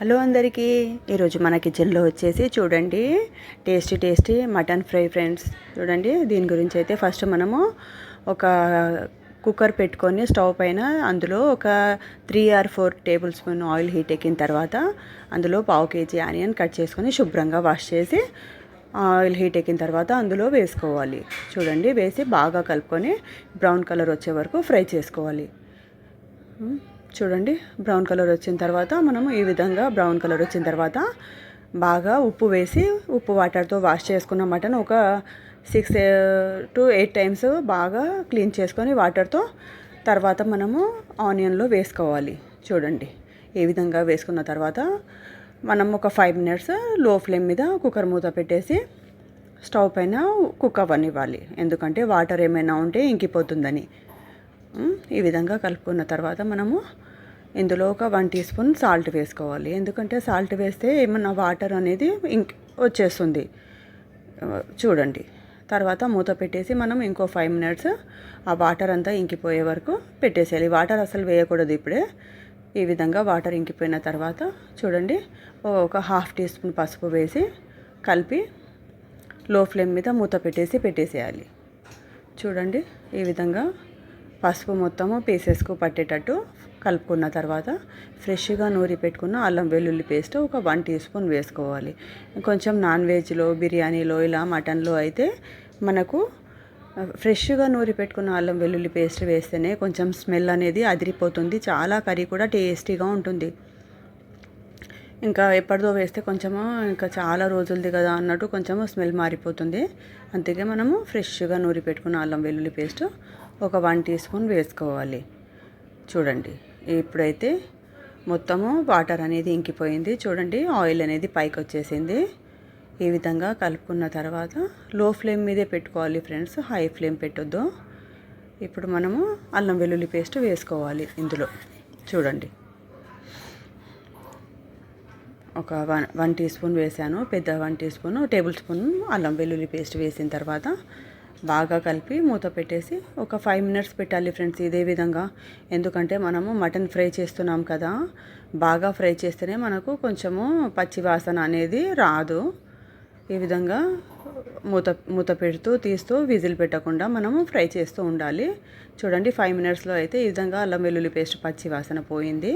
Hello అందరికీ. ఈరోజు మన కిచెన్లో వచ్చేసి చూడండి tasty tasty mutton fry friends. చూడండి దీని గురించి అయితే ఫస్ట్ మనము ఒక కుక్కర్ పెట్టుకొని స్టవ్ పైన అందులో ఒక three or four table spoon oil heat ఎక్కిన తర్వాత అందులో పావు కేజీ ఆనియన్ కట్ చేసుకొని శుభ్రంగా వాష్ చేసి ఆయిల్ హీట్ ఎక్కిన తర్వాత అందులో వేసుకోవాలి. చూడండి వేసి బాగా కలుపుకొని బ్రౌన్ కలర్ వచ్చే వరకు ఫ్రై చేసుకోవాలి. చూడండి బ్రౌన్ కలర్ వచ్చిన తర్వాత మనము ఈ విధంగా బ్రౌన్ కలర్ వచ్చిన తర్వాత బాగా ఉప్పు వేసి ఉప్పు వాటర్తో వాష్ చేసుకున్న మటన్ ఒక సిక్స్ టు ఎయిట్ టైమ్స్ బాగా క్లీన్ చేసుకొని వాటర్తో తర్వాత మనము ఆనియన్లో వేసుకోవాలి. చూడండి ఏ విధంగా వేసుకున్న తర్వాత మనం ఒక ఫైవ్ మినిట్స్లో ఫ్లేమ్ మీద కుక్కర్ మూత పెట్టేసి స్టవ్ పైన కుక్ అవ్వనివ్వాలి. ఎందుకంటే వాటర్ ఏమైనా ఉంటే ఇంకిపోతుందని. ఈ విధంగా కలుపుకున్న తర్వాత మనము ఇందులో ఒక వన్ టీ స్పూన్ సాల్ట్ వేసుకోవాలి. ఎందుకంటే సాల్ట్ వేస్తే ఏమన్నా వాటర్ అనేది ఇంక్ వచ్చేస్తుంది. చూడండి. తర్వాత మూత పెట్టేసి మనం ఇంకో ఫైవ్ మినిట్స్ ఆ వాటర్ అంతా ఇంకిపోయే వరకు పెట్టేసేయాలి. వాటర్ అసలు వేయకూడదు ఇప్పుడే. ఈ విధంగా వాటర్ ఇంకిపోయిన తర్వాత చూడండి. ఒక హాఫ్ టీ స్పూన్ పసుపు వేసి కలిపి లో ఫ్లేమ్ మీద మూత పెట్టేసి పెట్టేసేయాలి. చూడండి. ఈ విధంగా పసుపు మొత్తము పీసెస్కు పట్టేటట్టు కలుపుకున్న తర్వాత ఫ్రెష్గా నూరి పెట్టుకున్న అల్లం వెల్లుల్లి పేస్ట్ ఒక వన్ టీ స్పూన్ వేసుకోవాలి. కొంచెం నాన్ వెజ్లో బిర్యానీలో ఇలా మటన్లో అయితే మనకు ఫ్రెష్గా నూరి పెట్టుకున్న అల్లం వెల్లుల్లి పేస్ట్ వేస్తేనే కొంచెం స్మెల్ అనేది అదిరిపోతుంది. చాలా కర్రీ కూడా టేస్టీగా ఉంటుంది. ఇంకా ఎప్పటిదో వేస్తే కొంచెము ఇంకా చాలా రోజులది కదా అన్నట్టు కొంచెము స్మెల్ మారిపోతుంది. అందుకే మనము ఫ్రెష్గా నూరి పెట్టుకున్న అల్లం వెల్లుల్లి పేస్ట్ ఒక వన్ టీ స్పూన్ వేసుకోవాలి. చూడండి ఇప్పుడైతే మొత్తము వాటర్ అనేది ఇంకిపోయింది. చూడండి ఆయిల్ అనేది పైకి వచ్చేసింది. ఈ విధంగా కలుపుకున్న తర్వాత లో ఫ్లేమ్ మీదే పెట్టుకోవాలి ఫ్రెండ్స్. హై ఫ్లేమ్ పెట్టొద్దు. ఇప్పుడు మనము అల్లం వెల్లుల్లి పేస్ట్ వేసుకోవాలి ఇందులో. చూడండి. ఒక వన్ వన్ టీ స్పూన్ వేసాను పెద్ద one tea spoon table spoon అల్లం వెల్లుల్లి పేస్ట్ వేసిన తర్వాత బాగా కలిపి మూత పెట్టేసి ఒక ఫైవ్ మినిట్స్ పెట్టాలి ఫ్రెండ్స్ ఇదే విధంగా. ఎందుకంటే మనము మటన్ ఫ్రై చేస్తున్నాం కదా బాగా ఫ్రై చేస్తేనే మనకు కొంచెము పచ్చి వాసన అనేది రాదు. ఈ విధంగా మూత మూత పెడుతూ తీస్తూ విజిల్ పెట్టకుండా మనము ఫ్రై చేస్తూ ఉండాలి. చూడండి ఫైవ్ మినిట్స్లో అయితే ఈ విధంగా అల్లం వెల్లుల్లి పేస్ట్ పచ్చి వాసన పోయింది.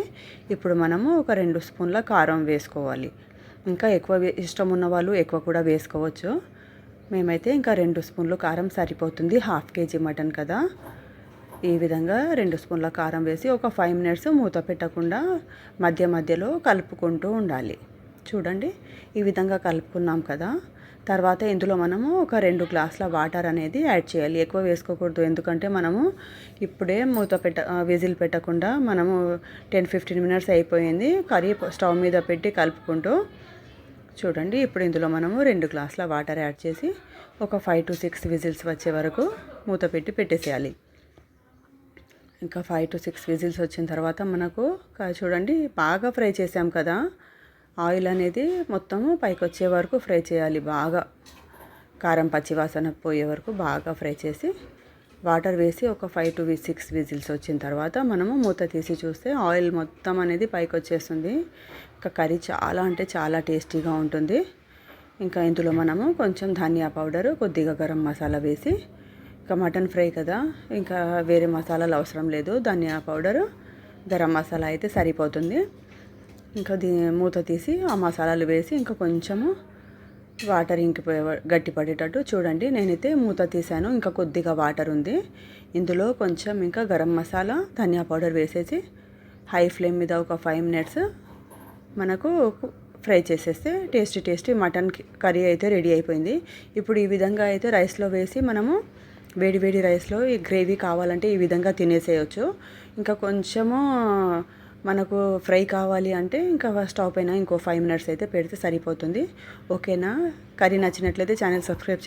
ఇప్పుడు మనము ఒక రెండు స్పూన్ల కారం వేసుకోవాలి. ఇంకా ఎక్కువ ఇష్టం ఉన్న వాళ్ళు ఎక్కువ కూడా వేసుకోవచ్చు. మేమైతే ఇంకా రెండు స్పూన్లు కారం సరిపోతుంది. హాఫ్ కేజీ మటన్ కదా. ఈ విధంగా రెండు స్పూన్ల కారం వేసి ఒక ఫైవ్ మినిట్స్ మూత పెట్టకుండా మధ్య మధ్యలో కలుపుకుంటూ ఉండాలి. చూడండి ఈ విధంగా కలుపుకున్నాం కదా. తర్వాత ఇందులో మనము ఒక రెండు గ్లాసుల వాటర్ అనేది యాడ్ చేయాలి. ఎక్కువ వేసుకోకూడదు. ఎందుకంటే మనము ఇప్పుడే మూత పెట్ట విజిల్ పెట్టకుండా మనము టెన్ ఫిఫ్టీన్ మినిట్స్ అయిపోయింది. కర్రీ స్టవ్ మీద పెట్టి కలుపుకుంటూ చూడండి ఇప్పుడు ఇందులో మనము రెండు గ్లాసుల వాటర్ యాడ్ చేసి ఒక ఫైవ్ టు సిక్స్ విజిల్స్ వచ్చే వరకు మూత పెట్టి పెట్టేసేయాలి. ఇంకా ఫైవ్ టు సిక్స్ విజిల్స్ వచ్చిన తర్వాత మనకు చూడండి బాగా ఫ్రై చేసాం కదా. ఆయిల్ అనేది మొత్తము పైకి వచ్చే వరకు ఫ్రై చేయాలి బాగా. కారం పచ్చివాసన పోయే వరకు బాగా ఫ్రై చేసి వాటర్ వేసి ఒక ఫైవ్ టు సిక్స్ విజిల్స్ వచ్చిన తర్వాత మనము మూత తీసి చూస్తే ఆయిల్ మొత్తం అనేది పైకి వచ్చేస్తుంది. ఇంకా కర్రీ చాలా అంటే చాలా టేస్టీగా ఉంటుంది. ఇంకా ఇందులో మనము కొంచెం ధనియా పౌడరు కొద్దిగా గరం మసాలా వేసి ఇంకా మటన్ ఫ్రై కదా ఇంకా వేరే మసాలాలు అవసరం లేదు. ధనియా పౌడర్ గరం మసాలా అయితే సరిపోతుంది. ఇంకా దీ మూత తీసి ఆ మసాలాలు వేసి ఇంకా కొంచెము వాటర్ ఇంకిపోయే గట్టి పడేటట్టు చూడండి. నేనైతే మూత తీసాను ఇంకా కొద్దిగా వాటర్ ఉంది. ఇందులో కొంచెం ఇంకా గరం మసాలా ధనియా పౌడర్ వేసేసి హై ఫ్లేమ్ మీద ఒక ఫైవ్ మినిట్స్ మనకు ఫ్రై చేసేస్తే టేస్టీ టేస్టీ మటన్ కర్రీ అయితే రెడీ అయిపోయింది. ఇప్పుడు ఈ విధంగా అయితే రైస్లో వేసి మనము వేడి వేడి రైస్లో ఈ గ్రేవీ కావాలంటే ఈ విధంగా తినేసేయచ్చు. ఇంకా కొంచెము మనకు ఫ్రై కావాలి అంటే ఇంకా స్టవ్ పైన ఇంకో ఫైవ్ మినిట్స్ అయితే పెడితే సరిపోతుంది. ఓకేనా? కర్రీ నచ్చినట్లయితే ఛానల్ సబ్స్క్రైబ్